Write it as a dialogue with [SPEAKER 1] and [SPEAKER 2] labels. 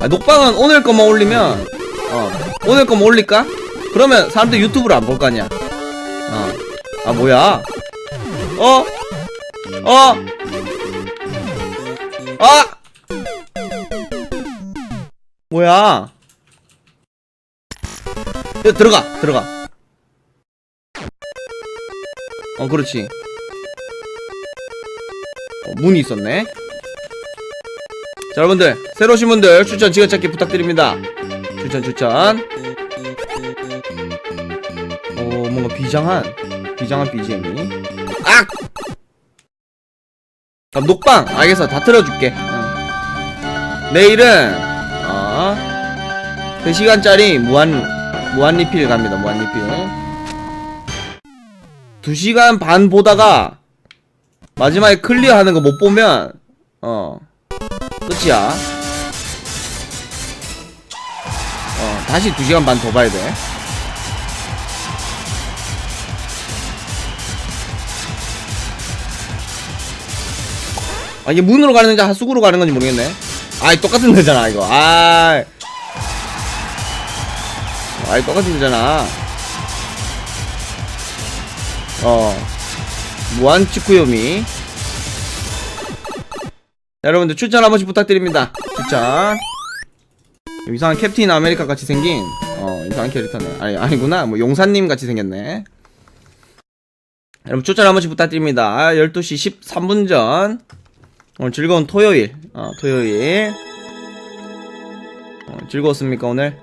[SPEAKER 1] 아, 녹방은 오늘 것만 올리면 어 오늘 것만 올릴까? 그러면 사람들 유튜브를 안 볼 거 아니야 어 아 뭐야 어? 어? 아! 뭐야 야, 들어가 들어가 어 그렇지 어, 문이 있었네 자 여러분들 새로 오신 분들 추천 지어찾기 부탁드립니다. 추천 추천. 어 뭔가 비장한 비장한 BGM이. 악! 그럼 녹방. 알겠어. 다 틀어줄게. 응. 내일은 어 3시간짜리 무한 무한 리필 갑니다. 무한 리필. 2시간 반 보다가 마지막에 클리어하는 거 못 보면 어 끝이야 어 다시 2시간 반 더 봐야 돼 아, 이게 문으로 가는 건지 하수구로 가는 건지 모르겠네. 아이, 똑같은 데잖아, 이거. 아이. 아이, 똑같은 데잖아. 어. 무한 치쿠요미. 자, 여러분들 추천 한 번씩 부탁드립니다. 추천. 이상한 캡틴 아메리카 같이 생긴, 어, 이상한 캐릭터네. 아니, 아니구나. 뭐, 용사님 같이 생겼네. 여러분 추천 한 번씩 부탁드립니다. 아, 12시 13분 전. 오늘 즐거운 토요일. 어, 토요일. 어, 즐거웠습니까, 오늘?